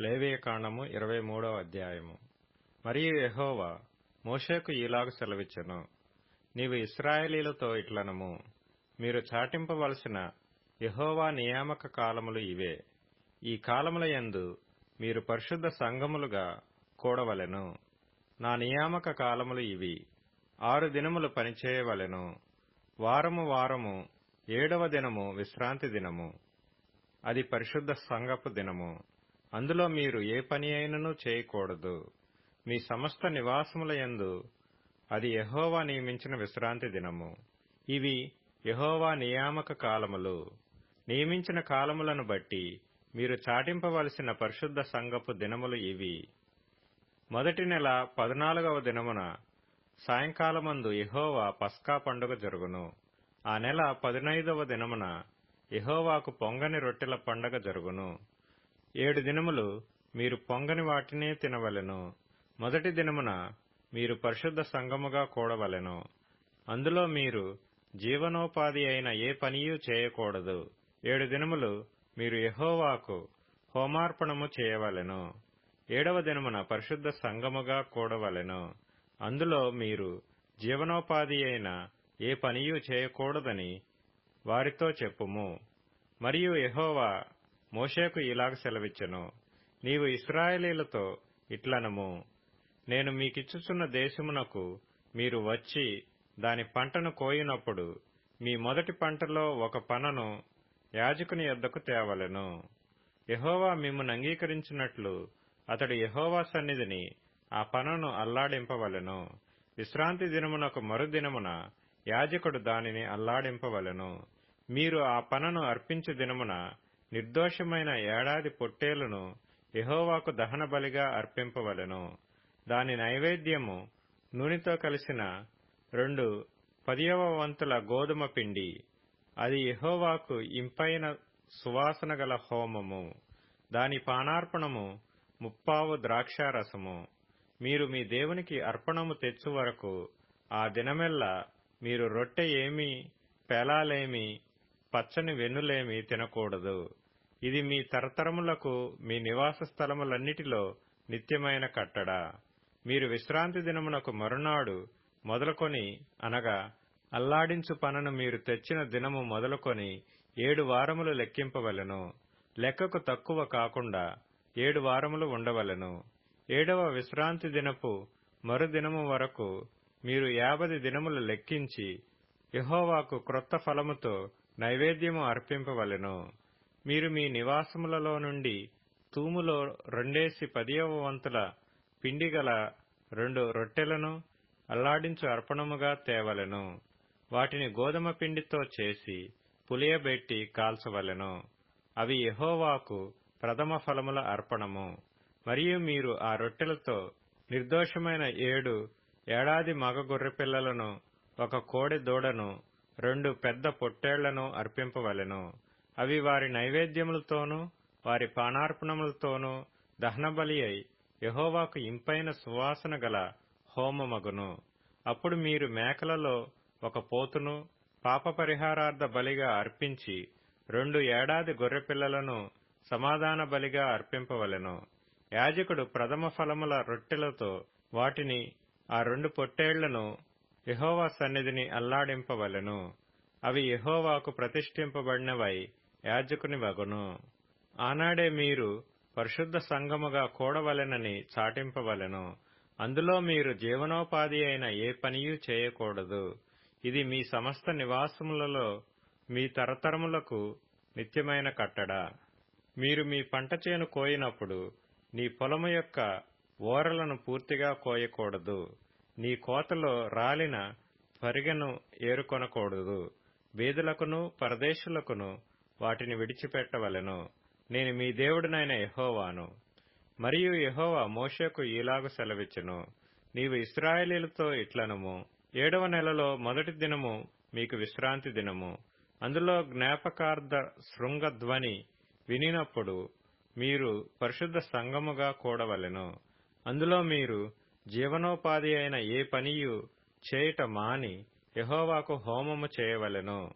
లేవీయకాండము ఇరవై మూడవ అధ్యాయము. మరియు యహోవా మోషేకు ఈలాగు సెలవిచ్చెను నీవు ఇస్రాయేలీలతో ఇట్లనము. మీరు చాటింపవలసిన యహోవా నియామక కాలములు ఇవే. ఈ కాలముల యందు మీరు పరిశుద్ధ సంఘములుగా కూడవలెను. నా నియామక కాలములు ఇవి. ఆరు దినములు పనిచేయవలెను. వారము వారము ఏడవ దినము విశ్రాంతి దినము. అది పరిశుద్ధ సంఘపు దినము. అందులో మీరు ఏ పని అయినను చేయకూడదు. మీ సమస్త నివాసముల యందు అది యహోవా నియమించిన విశ్రాంతి దినము. ఇవి యహోవా నియామక కాలములు. నియమించిన కాలములను బట్టి మీరు చాటింపవలసిన పరిశుద్ధ సంగపు దినములు ఇవి. మొదటి నెల పద్నాలుగవ దినమున సాయంకాలమందు ఇహోవా పస్కా పండుగ జరుగును. ఆ నెల పదినైదవ దినమున ఇహోవాకు పొంగని రొట్టెల పండగ జరుగును. ఏడు దినములు మీరు పొంగని వాటినే తినవలెను. మొదటి దినమున మీరు పరిశుద్ధ సంఘముగా కూడవలెను. అందులో మీరు జీవనోపాధి అయిన ఏ పనియూ చేయకూడదు. ఏడు దినములు మీరు యహోవాకు హోమార్పణము చేయవలెను. ఏడవ దినమున పరిశుద్ధ సంఘముగా కూడవలెను. అందులో మీరు జీవనోపాధి అయిన ఏ పనియూ చేయకూడదని వారితో చెప్పుము. మరియు యహోవా మోషేకు ఇలాగ సెలవిచ్చెను నీవు ఇస్రాయేలీలతో ఇట్లనము. నేను మీకిచ్చుచున్న దేశమునకు మీరు వచ్చి దాని పంటను కోయినప్పుడు మీ మొదటి పంటలో ఒక పనను యాజకుని యొద్దకు తేవలెను. యహోవా మిమ్మను అంగీకరించినట్లు అతడు యహోవా సన్నిధిని ఆ పనను అల్లాడింపవలెను. విశ్రాంతి దినమునకు మరుదినమున యాజకుడు దానిని అల్లాడింపవలెను. మీరు ఆ పనను అర్పించు దినమున నిర్దోషమైన ఏడాది పొట్టేలును ఎహోవాకు దహన బలిగా అర్పింపవలెను. దాని నైవేద్యము నూనెతో కలిసిన రెండు పదియవ వంతుల గోధుమ పిండి. అది ఎహోవాకు ఇంపైన సువాసన గల హోమము. దాని పానార్పణము ముప్పావు ద్రాక్షారసము. మీరు మీ దేవునికి అర్పణము తెచ్చు వరకు ఆ దినమెల్లా మీరు రొట్టె ఏమి పేలాలేమి పచ్చని వెన్నులేమి తినకూడదు. ఇది మీ తరతరములకు మీ నివాస స్థలములన్నిటిలో నిత్యమైన కట్టడ. మీరు విశ్రాంతి దినమునకు మరునాడు మొదలుకొని అనగా అల్లాడించు పనను మీరు తెచ్చిన దినము మొదలుకొని ఏడు వారములు లెక్కింపవలెను. లెక్కకు తక్కువ కాకుండా ఏడు వారములు ఉండవలెను. ఏడవ విశ్రాంతి దినపు మరుదినము వరకు మీరు యాభది దినములు లెక్కించి యహోవాకు క్రొత్త ఫలముతో నైవేద్యము అర్పింపవలెను. మీరు మీ నివాసములలో నుండి తూములో రెండేసి పదియవ వంతుల పిండిగల రెండు రొట్టెలను అల్లాడించు అర్పణముగా తేవలెను. వాటిని గోధుమ పిండితో చేసి పులియబెట్టి కాల్చవలెను. అవి యహోవాకు ప్రథమ ఫలముల అర్పణము. మరియు మీరు ఆ రొట్టెలతో నిర్దోషమైన ఏడు ఏడాది మగ గొర్రెపిల్లలను ఒక కోడె దూడను రెండు పెద్ద పొట్టేళ్ళను అర్పింపవలెను. అవి వారి నైవేద్యములతోనూ వారి పానార్పణములతోనూ దహనబలి అయి యహోవాకు ఇంపైన సువాసన గల హోమమగును. అప్పుడు మీరు మేకలలో ఒక పోతును పాప పరిహారార్థ బలిగా అర్పించి రెండు ఏడాది గొర్రెపిల్లలను సమాధాన బలిగా అర్పింపవలెను. యాజకుడు ప్రథమ ఫలముల రొట్టెలతో వాటిని ఆ రెండు పొట్టేళ్ళను యహోవా సన్నిధిని అల్లాడింపవలెను. అవి యహోవాకు ప్రతిష్ఠింపబడినవై యాజకుని వగును. ఆనాడే మీరు పరిశుద్ధ సంఘముగా కూడవలెనని చాటింపవలెను. అందులో మీరు జీవనోపాధి అయిన ఏ పనియూ చేయకూడదు. ఇది మీ సమస్త నివాసములలో మీ తరతరములకు నిత్యమైన కట్టడ. మీరు మీ పంట చేను కోయినప్పుడు నీ పొలము యొక్క ఓరలను పూర్తిగా కోయకూడదు. నీ కోతలో రాలిన పరిగెను ఏరుకొనకూడదు. వీధులకును పరదేశులకును వాటిని విడిచిపెట్టవలెను. నేను మీ దేవుడినైన యహోవాను. మరియు యహోవా మోషకు ఈలాగు సెలవిచ్చును. నీవు ఇస్రాయేలీలతో ఇట్లనము. ఏడవ నెలలో మొదటి దినము మీకు విశ్రాంతి దినము. అందులో జ్ఞాపకార్థ శృంగధ్వని వినినప్పుడు మీరు పరిశుద్ధ సంగముగా కూడవలెను. అందులో మీరు జీవనోపాధి అయిన ఏ పనియు చేయుట మాని యహోవాకు హోమము చేయవలెను.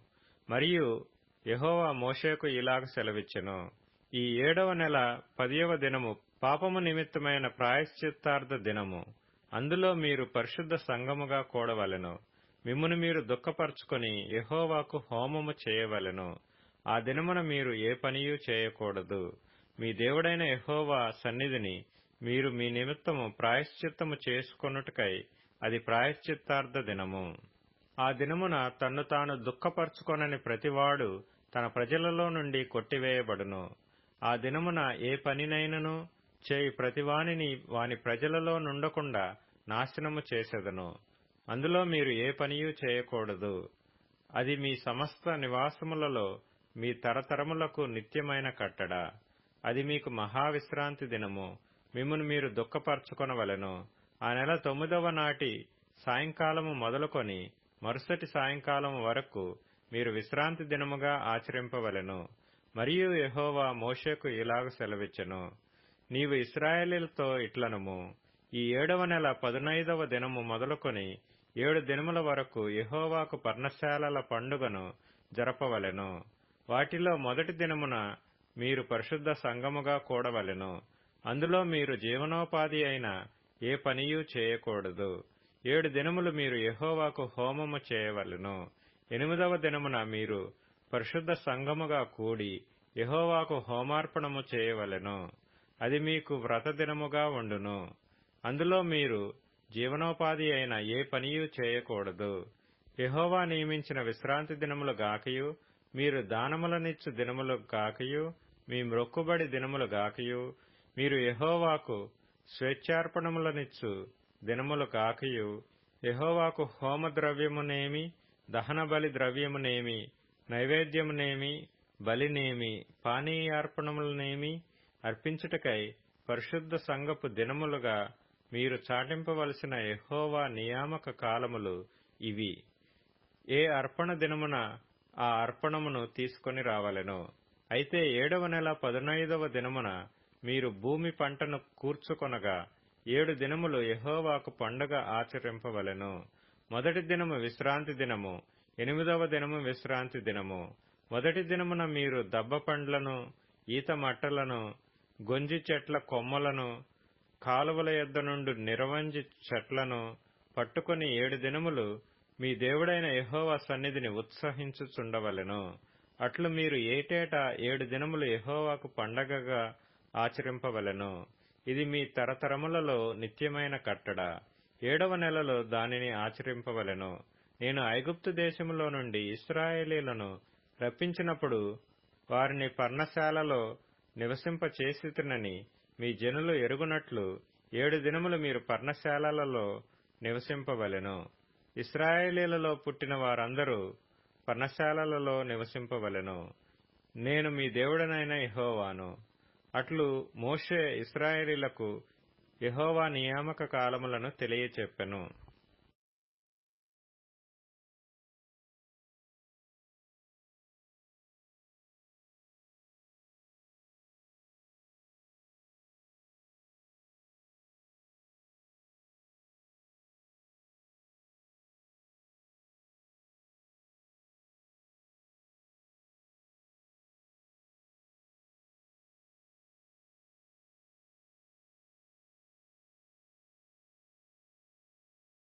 మరియు యహోవా మోషేకు ఇలాగ సెలవిచ్చెను. ఈ ఏడవ నెల పదియవ దినము పాపము నిమిత్తమైన ప్రాయశ్చిత్తార్థ దినము. అందులో మీరు పరిశుద్ధ సంగముగా కూడవలెను. మిమ్మును మీరు దుఃఖపరుచుకొని యహోవాకు హోమము చేయవలెను. ఆ దినమున మీరు ఏ పనియూ చేయకూడదు. మీ దేవుడైన యహోవా సన్నిధిని మీరు మీ నిమిత్తము ప్రాయశ్చిత్తము చేసుకొనుటకై అది ప్రాయశ్చిత్తార్థ దినము. ఆ దినమున తన్ను తాను దుఃఖపరచుకొనని ప్రతివాడు తన ప్రజలలో నుండి కొట్టివేయబడును. ఆ దినమున ఏ పనినైనను చేయి ప్రతివానిని వాని ప్రజలలో నుండకుండా నాశనము చేసెదను. అందులో మీరు ఏ పనియూ చేయకూడదు. అది మీ సమస్త నివాసములలో మీ తరతరములకు నిత్యమైన కట్టడ. అది మీకు మహావిశ్రాంతి దినము. మిమ్మును మీరు దుఃఖపరచుకొనవలెను. ఆ నెల తొమ్మిదవ నాటి సాయంకాలము మొదలుకొని మరుసటి సాయంకాలం వరకు మీరు విశ్రాంతి దినముగా ఆచరింపవలెను. మరియు యహోవా మోషేకు ఇలాగ సెలవిచ్చెను. నీవు ఇస్రాయేలీలతో ఇట్లనము. ఈ ఏడవ నెల పదునైదవ దినము మొదలుకొని ఏడు దినముల వరకు యహోవాకు పర్ణశాలల పండుగను జరపవలెను. వాటిలో మొదటి దినమున మీరు పరిశుద్ధ సంగముగా కూడవలెను. అందులో మీరు జీవనోపాధి అయిన ఏ పనియూ చేయకూడదు. ఏడు దినములు మీరు యహోవాకు హోమము చేయవలెను. ఎనిమిదవ దినమున మీరు పరిశుద్ధ సంఘముగా కూడి యహోవాకు హోమార్పణము చేయవలెను. అది మీకు వ్రత దినముగా ఉండును. అందులో మీరు జీవనోపాధి అయిన ఏ పనియూ చేయకూడదు. యహోవా నియమించిన విశ్రాంతి దినములు గాకయు మీరు దానములనిచ్చు దినములు గాకయు మీ మ్రొక్కుబడి దినములు గాకయు మీరు యహోవాకు స్వేచ్ఛార్పణములనిచ్చు దినములు కాకయు. యహోవాకు హోమద్రవ్యమునేమి దహనబలి ద్రవ్యమునేమి నైవేద్యమునేమి బలినేమి పానీయార్పణములనేమి అర్పించుటకై పరిశుద్ధ సంగపు దినములుగా మీరు చాటింపవలసిన యహోవా నియామక కాలములు ఇవి. ఏ అర్పణ దినమున ఆ అర్పణమును తీసుకొని రావలెను. అయితే ఏడవ నెల పదునైదవ దినమున మీరు భూమి పంటను కూర్చుకొనగా ఏడు దినములు యహోవాకు పండగ ఆచరింపవలెను. మొదటి దినము విశ్రాంతి దినము ఎనిమిదవ దినము విశ్రాంతి దినము. మొదటి దినమున మీరు దబ్బ పండ్లను ఈత మట్టలను గొంజి చెట్ల కొమ్మలను కాలువల యొద్ద నుండి నిరవంజి చెట్లను పట్టుకొని ఏడు దినములు మీ దేవుడైన యహోవా సన్నిధిని ఉత్సహించుచుండవలెను. అట్లు మీరు ఏటేటా ఏడు దినములు యహోవాకు పండగగా ఆచరింపవలెను. ఇది మీ తరతరములలో నిత్యమైన కట్టడ. ఏడవ నెలలో దానిని ఆచరింపవలెను. నేను ఐగుప్తు దేశములో నుండి ఇస్రాయేలీలను రప్పించినప్పుడు వారిని పర్ణశాలలో నివసింపచేసితునని మీ జనులు ఎరుగునట్లు ఏడు దినములు మీరు పర్ణశాలలలో నివసింపవలెను. ఇస్రాయేలీలలో పుట్టిన వారందరూ పర్ణశాలలలో నివసింపవలెను. నేను మీ దేవుడనైన యహోవాను. అట్లు మోషే ఇస్రాయేలీలకు యహోవా నియామక కాలములను తెలియచెప్పెను.